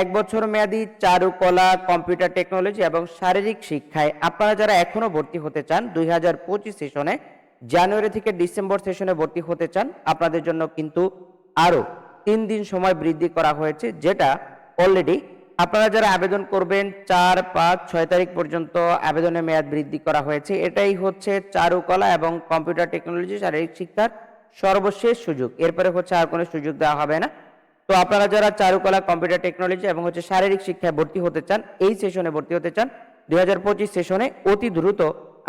এক বছর মেয়াদী চারুকলা, কম্পিউটার টেকনোলজি এবং শারীরিক শিক্ষায় আপনারা যারা এখনও ভর্তি হতে চান, দুই হাজার পঁচিশ সেশনে, জানুয়ারি থেকে ডিসেম্বর সেশনে ভর্তি হতে চান, আপনাদের জন্য কিন্তু আরও তিন দিন সময় বৃদ্ধি করা হয়েছে, যেটা অলরেডি আপনারা যারা আবেদন করবেন, চার, পাঁচ, ছয় তারিখ পর্যন্ত আবেদনের মেয়াদ বৃদ্ধি করা হয়েছে। এটাই হচ্ছে চারুকলা এবং কম্পিউটার টেকনোলজি, শারীরিক শিক্ষার সর্বশেষ সুযোগ। এরপরে হচ্ছে আর কোনো সুযোগ দেওয়া হবে না। তো আপনারা যারা চারুকলা, কম্পিউটার টেকনোলজি এবং হচ্ছে শারীরিক শিক্ষায় ভর্তি হতে চান, এই সেশনে ভর্তি হতে চান, দুই হাজার পঁচিশ সেশনে অতি দ্রুত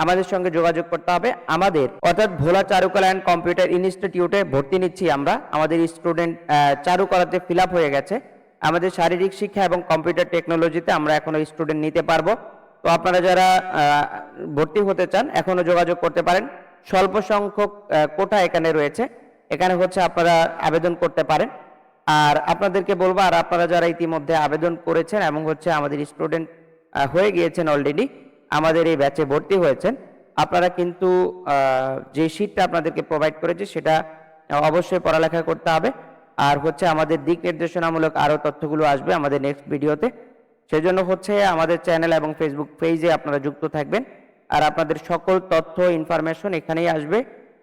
আমাদের সঙ্গে যোগাযোগ করতে হবে। আমাদের, অর্থাৎ ভোলা চারুকলা অ্যান্ড কম্পিউটার ইনস্টিটিউটে ভর্তি নিচ্ছি আমরা। আমাদের স্টুডেন্ট চারুকলাতে ফিল হয়ে গেছে। আমাদের শারীরিক শিক্ষা এবং কম্পিউটার টেকনোলজিতে আমরা এখনও স্টুডেন্ট নিতে পারব। তো আপনারা যারা ভর্তি হতে চান এখনও যোগাযোগ করতে পারেন। স্বল্প সংখ্যক কোটা এখানে রয়েছে। এখানে হচ্ছে আপনারা আবেদন করতে পারেন। আর আপনাদেরকে বলব, আর আপনারা যারা ইতিমধ্যে আবেদন করেছেন এবং হচ্ছে আমাদের স্টুডেন্ট হয়ে গিয়েছেন অলরেডি আমাদের এই ব্যাচে ভর্তি হয়েছেন, আপনারা কিন্তু যে শীটটা আপনাদেরকে প্রোভাইড করেছে সেটা অবশ্যই পড়ালেখা করতে হবে। আর হচ্ছে আমাদের দিক নির্দেশনামূলক আরও তথ্যগুলো আসবে আমাদের নেক্সট ভিডিওতে সেজন্য হচ্ছে আমাদের চ্যানেল এবং ফেসবুক পেজে আপনারা যুক্ত থাকবেন। আর আপনাদের সকল তথ্য ইনফরমেশন এখানেই আসবে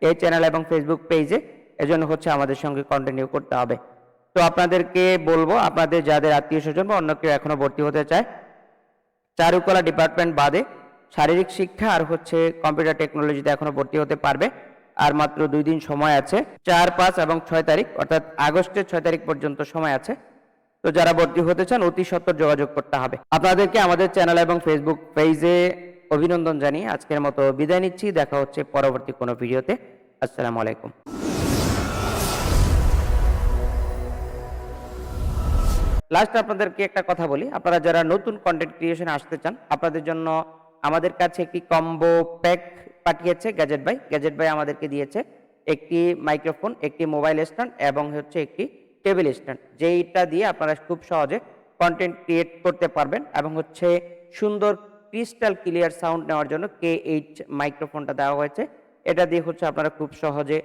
এই চ্যানেল এবং ফেসবুক পেজে এজন্য হচ্ছে আমাদের সঙ্গে কন্টিনিউ করতে হবে। তো আপনাদেরকে বলব, আপনাদের যাদের আত্মীয় স্বজন বা অন্য কেউ এখনও ভর্তি হতে চায়, চারুকলা ডিপার্টমেন্ট বাদে শারীরিক শিক্ষা আর হচ্ছে কম্পিউটার টেকনোলজিতে এখনও ভর্তি হতে পারবে, আর মাত্র দুই দিন সময় আছে, চার, পাঁচ এবং ছয় তারিখ, অর্থাৎ আগস্টের ছয় তারিখ পর্যন্ত সময় আছে। তো যারা ভর্তি হতে চান, অতি সত্বর যোগাযোগ করতে হবে। আপনাদেরকে আমাদের চ্যানেল এবং ফেসবুক পেজে অভিনন্দন জানিয়ে আজকের মতো বিদায় নিচ্ছি। দেখা হচ্ছে পরবর্তী কোনো ভিডিওতে আসসালামু আলাইকুম। লাস্ট আপনাদেরকে একটা কথা বলি। আপনারা যারা নতুন কন্টেন্ট ক্রিয়েশনে আসতে চান, আপনাদের জন্য আমাদের কাছে একটি কম্বো প্যাক পাঠিয়েছে গ্যাজেট বাই গ্যাজেট বাই আমাদেরকে দিয়েছে একটি মাইক্রোফোন একটি মোবাইল স্ট্যান্ড এবং হচ্ছে একটি টেবিল স্ট্যান্ড যেইটা দিয়ে আপনারা খুব সহজে কন্টেন্ট ক্রিয়েট করতে পারবেন এবং হচ্ছে সুন্দর ক্রিস্টাল ক্লিয়ার সাউন্ড নেওয়ার জন্য কে এইট মাইক্রোফোনটা দেওয়া হয়েছে। এটা দিয়ে হচ্ছে আপনারা খুব সহজে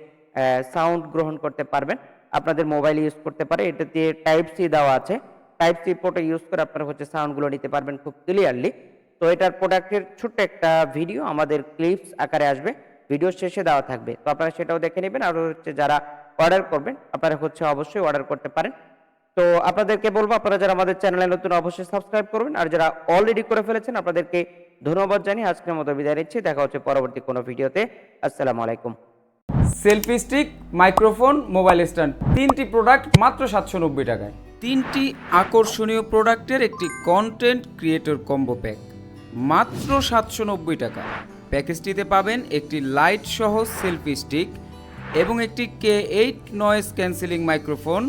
সাউন্ড গ্রহণ করতে পারবেন। আপনাদের মোবাইল ইউজ করতে পারে। এটা দিয়ে টাইপ সি দেওয়া আছে। টাইপ সি পোর্টে ইউজ করে আপনারা হচ্ছে সাউন্ডগুলো নিতে পারবেন খুব ক্লিয়ারলি তো এটার প্রোডাক্টের ছোট্ট একটা ভিডিও আমাদের ক্লিপস আকারে আসবে। ভিডিও শেষে দেওয়া থাকবে। তো আপনারা সেটাও দেখে নেবেন। আর হচ্ছে যারা অর্ডার করবেন, আপনারা হচ্ছে অবশ্যই অর্ডার করতে পারেন। তো আপনাদেরকে বলব, আপনারা যারা আমাদের চ্যানেলে নতুন, অবশ্যই সাবস্ক্রাইব করবেন। আর যারা অলরেডি করে ফেলেছেন, আপনাদেরকে ধন্যবাদ জানিয়ে আজকের মতো বিদায় নিচ্ছি। দেখা হচ্ছে পরবর্তী কোনো ভিডিওতে। আসসালামু আলাইকুম। Selfie stick microphone mobile stand তিনটি প্রোডাক্ট মাত্র সাতশো নব্বই টাকায়। তিনটি আকর্ষণীয় প্রোডাক্টের একটি কন্টেন্ট ক্রিয়েটর কম্বো প্যাক মাত্র সাতশো নব্বই টাকা। প্যাকেজটিতে পাবেন একটি লাইট সহ সেলফি স্টিক এবং একটি K eight noise cancelling microphone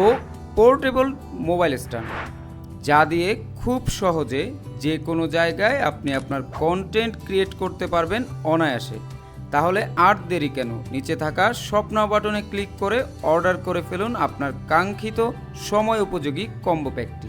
ও পোর্টেবল মোবাইল স্ট্যান্ড যা দিয়ে খুব সহজে যে কোনো জায়গায় আপনি আপনার কন্টেন্ট ক্রিয়েট করতে পারবেন অনায়াসে। তাহলে আর দেরি কেন? নিচে থাকা স্বপ্ন বাটনে ক্লিক করে অর্ডার করে ফেলুন আপনার কাঙ্ক্ষিত সময় উপযোগী কম্বো প্যাকটি।